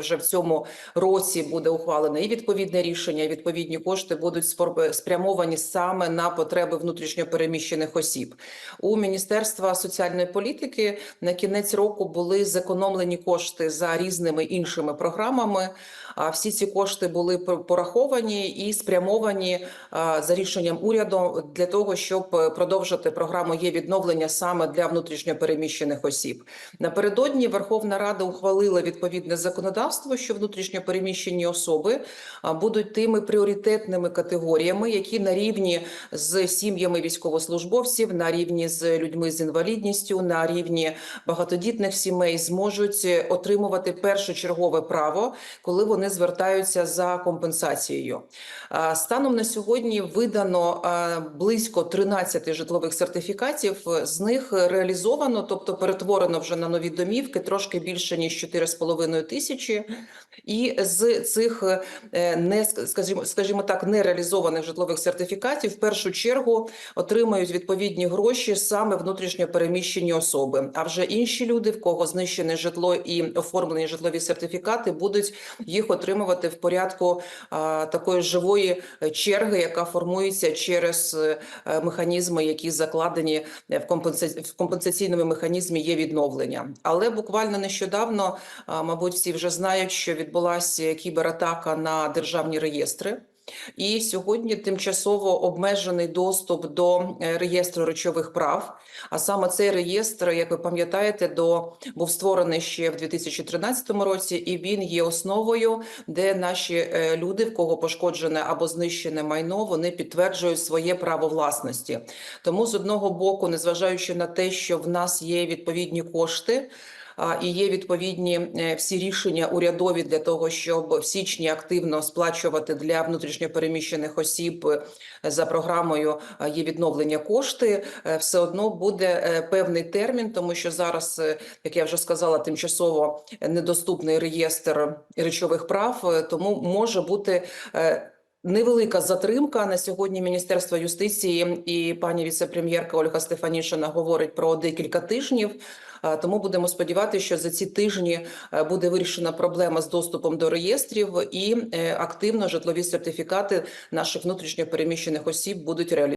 Вже в цьому році буде ухвалене і відповідне рішення, і відповідні кошти будуть спрямовані саме на потреби внутрішньопереміщених осіб. У Міністерства соціальної політики на кінець року були зекономлені кошти за різними іншими програмами. Всі ці кошти були пор- пораховані і спрямовані за рішенням уряду для того, щоб продовжити програму є відновлення саме для внутрішньопереміщених осіб. Напередодні Верховна Рада ухвалила відповідне законодавство, що внутрішньопереміщені особи будуть тими пріоритетними категоріями, які на рівні з сім'ями військовослужбовців, на рівні з людьми з інвалідністю, на рівні багатодітних сімей зможуть е, отримувати першочергове право, коли вони звертаються за компенсацією. Станом на сьогодні видано близько 13 житлових сертифікатів. З них реалізовано, тобто перетворено вже на нові домівки, трошки більше ніж 4,5 тисячі. І з цих е, не скажімо, так, нереалізованих житлових сертифікатів в першу чергу отримають відповідні гроші саме внутрішньо переміщені особи. А вже інші люди, в кого знищене житло і оформлені житлові сертифікати, будуть їх отримувати в порядку такої живої е, черги, яка формується через е, механізми, які закладені в компенсаційному механізмі є відновлення. Але буквально нещодавно, мабуть, всі вже знають, що відбулася кібератака на державні реєстри. І сьогодні тимчасово обмежений доступ до е, реєстру речових прав. А саме цей реєстр, як ви пам'ятаєте, до був створений ще в 2013 році, і він є основою, де наші е, люди, в кого пошкоджене або знищене майно, вони підтверджують своє право власності. Тому з одного боку, незважаючи на те, що в нас є відповідні кошти. І є відповідні е, всі рішення урядові для того, щоб в січні активно сплачувати для внутрішньопереміщених осіб е, за програмою е, є відновлення кошти. Все одно буде певний термін, тому що зараз, як я вже сказала, тимчасово недоступний реєстр речових прав, тому може бути. Невелика затримка на сьогодні Міністерство юстиції і пані віцепрем'єрка Ольга Стефанішина говорить про декілька тижнів. Тому будемо сподіватися, що за ці тижні е, буде вирішена проблема з доступом до реєстрів, і е, активно житлові сертифікати наших внутрішньо переміщених осіб будуть реалізовані.